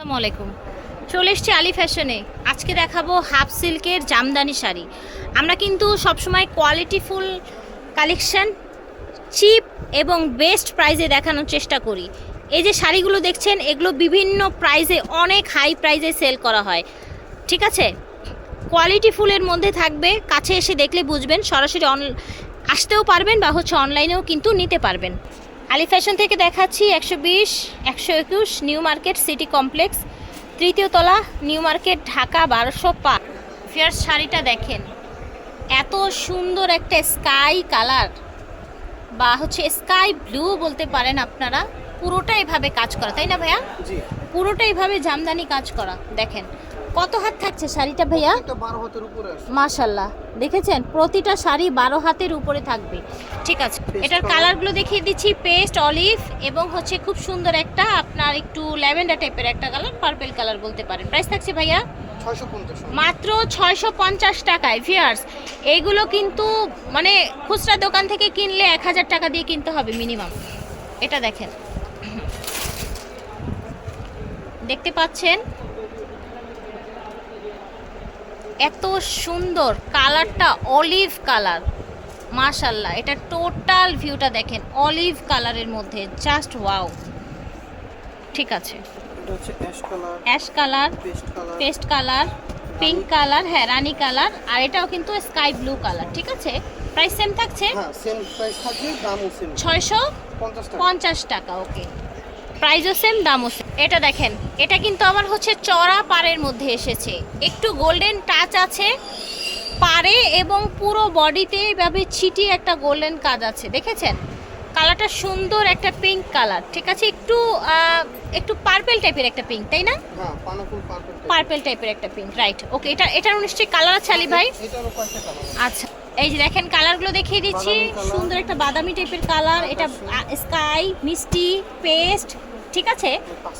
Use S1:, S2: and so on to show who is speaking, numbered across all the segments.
S1: আসসালামু আলাইকুম। চলে এসছি আলি ফ্যাশনে। আজকে দেখাবো হাফ সিল্কের জামদানি শাড়ি। আমরা কিন্তু সবসময় কোয়ালিটিফুল কালেকশন চিপ এবং বেস্ট প্রাইজে দেখানোর চেষ্টা করি। এই যে শাড়িগুলো দেখছেন, এগুলো বিভিন্ন প্রাইজে অনেক হাই প্রাইজে সেল করা হয়। ঠিক আছে? কোয়ালিটি ফুলের মধ্যে থাকবে, কাছে এসে দেখলে বুঝবেন, সরাসরি অন আসতেও পারবেন বা হচ্ছে অনলাইনেও কিন্তু নিতে পারবেন। আলি ফ্যাশন থেকে দেখাচ্ছি একশো বিশ, একশো একুশ, নিউ মার্কেট সিটি কমপ্লেক্স। তৃতীয় তলা, নিউ মার্কেট ঢাকা বারোশো পা ফেয়ার শাড়িটা দেখেন, এত সুন্দর একটা স্কাই কালার, বা হচ্ছে স্কাই ব্লু বলতে পারেন আপনারা। পুরোটা এভাবে কাজ করা তাই না ভাইয়া? পুরোটা এভাবে জামদানি কাজ করা দেখেন। কত হাত থাকছে শাড়িটা ভাইয়া? মাশাল্লাহ দেখেছেন? প্রতিটা শাড়ি বারো হাতের উপরে থাকবে। ঠিক আছে এটার। কালারগুলো দেখিয়ে দিচ্ছি পেস্ট অলিভ এবং হচ্ছে খুব সুন্দর একটা আপনার একটু ল্যাভেন্ডার টাইপের একটা কালার পার্পেল কালার বলতে পারেন। প্রাইস থাকছে ভাইয়া? মাত্র ছয়শো পঞ্চাশ টাকায় ভিয়ার্স এইগুলো কিন্তু মানে খুচরা দোকান থেকে কিনলে এক হাজার টাকা দিয়ে কিনতে হবে মিনিমাম এটা দেখেন। দেখতে পাচ্ছেন? এত সুন্দর কালারটা অলিভ কালার। মাশাল্লাহ এটা টোটাল ভিউটা দেখেন অলিভ কালারের মধ্যে জাস্ট ওয়াও। ঠিক আছে।
S2: Ash colour paste colour.
S1: Pink colour হ্যাঁ রানি কালার আর এটাও কিন্তু স্কাই ব্লু কালার ঠিক আছে? প্রাইস সেম থাকছে?
S2: হ্যাঁ
S1: ছয়শো
S2: পঞ্চাশ টাকা
S1: ওকে। প্রাইসও সেম দামও সেম। এটা দেখেন এটা কিন্তু আমার হচ্ছে চড়া পাড়ের মধ্যে এসেছে। একটু গোল্ডেন টাচ আছে পাড়ে এবং পুরো বডিতে এইভাবে ছিটিয়ে একটা গোল্ডেন কাজ আছে দেখেছেন? কালারটা সুন্দর একটা পিঙ্ক কালার ঠিক আছে? একটু একটু পার্পেল টাইপের একটা পিঙ্ক তাই না?
S2: হ্যাঁ পার্পল
S1: টাইপের একটা পিঙ্ক রাইট ওকে এটা এটার নিশ্চয়ই কালার আছে আলী ভাই? আচ্ছা। এই যে দেখেন কালারগুলো দেখিয়ে দিচ্ছি। সুন্দর একটা বাদামি টাইপের কালার। এটা স্কাই মিষ্টি পেস্ট ঠিক আছে?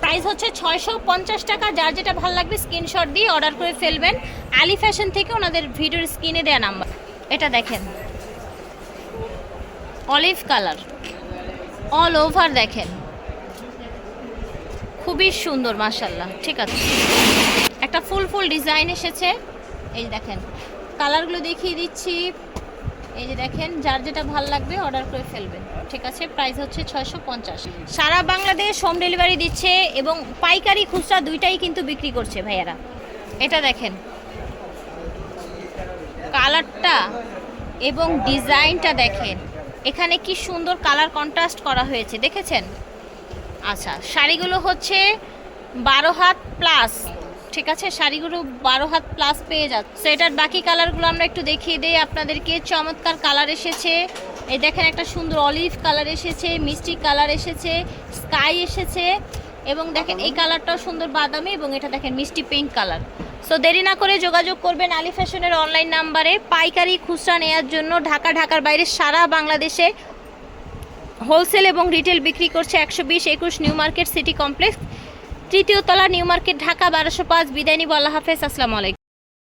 S1: প্রাইস হচ্ছে ছয়শো পঞ্চাশ টাকা। যার যেটা ভালো লাগবে স্ক্রিনশট দিয়ে অর্ডার করে ফেলবেন। আলি ফ্যাশন থেকে ওনাদের ভিডিওর স্ক্রিনে দেওয়া নাম্বার এটা দেখেন। অলিভ কালার অল ওভার দেখেন। খুবই সুন্দর মাশাল্লাহ ঠিক আছে? একটা ফুল ফুল ডিজাইন এসেছে। এই দেখেন। কালারগুলো দেখিয়ে দিচ্ছি। এই যে দেখেন, যার যেটা ভালো লাগবে অর্ডার করে ফেলবেন। ঠিক আছে, প্রাইস হচ্ছে ছয়শো পঞ্চাশ। সারা বাংলাদেশ হোম ডেলিভারি দিচ্ছে এবং পাইকারি খুচরা দুইটাই কিন্তু বিক্রি করছে ভাইয়ারা। এটা দেখেন। কালারটা এবং ডিজাইনটা দেখেন। এখানে কি সুন্দর কালার কন্ট্রাস্ট করা হয়েছে, দেখেছেন? আচ্ছা শাড়িগুলো হচ্ছে বারো হাত প্লাস। ঠিক আছে, শাড়িগুলো বারো হাত প্লাস পেয়ে যাচ্ছে। এটার বাকি কালারগুলো আমরা একটু দেখিয়ে দিই। আপনাদেরকে চমৎকার কালার এসেছে। এই দেখেন একটা সুন্দর অলিভ কালার এসেছে, মিষ্টি কালার এসেছে স্কাই এসেছে এবং দেখেন এই কালারটাও সুন্দর বাদামি এবং এটা দেখেন মিষ্টি পিঙ্ক কালার সো দেরি না করে যোগাযোগ করবেন আলি ফ্যাশনের অনলাইন নাম্বারে পাইকারি খুচরা নেওয়ার জন্য ঢাকা, ঢাকার বাইরে সারা বাংলাদেশে হোলসেল এবং রিটেল বিক্রি করছে একশো বিশ একুশ নিউ মার্কেট সিটি কমপ্লেক্স। তৃতীয় তলা নিউ মার্কেট ঢাকা বারোশো পাঁচ বিদায়নী বল্লা হাফেজ আসসালামু আলাইকুম।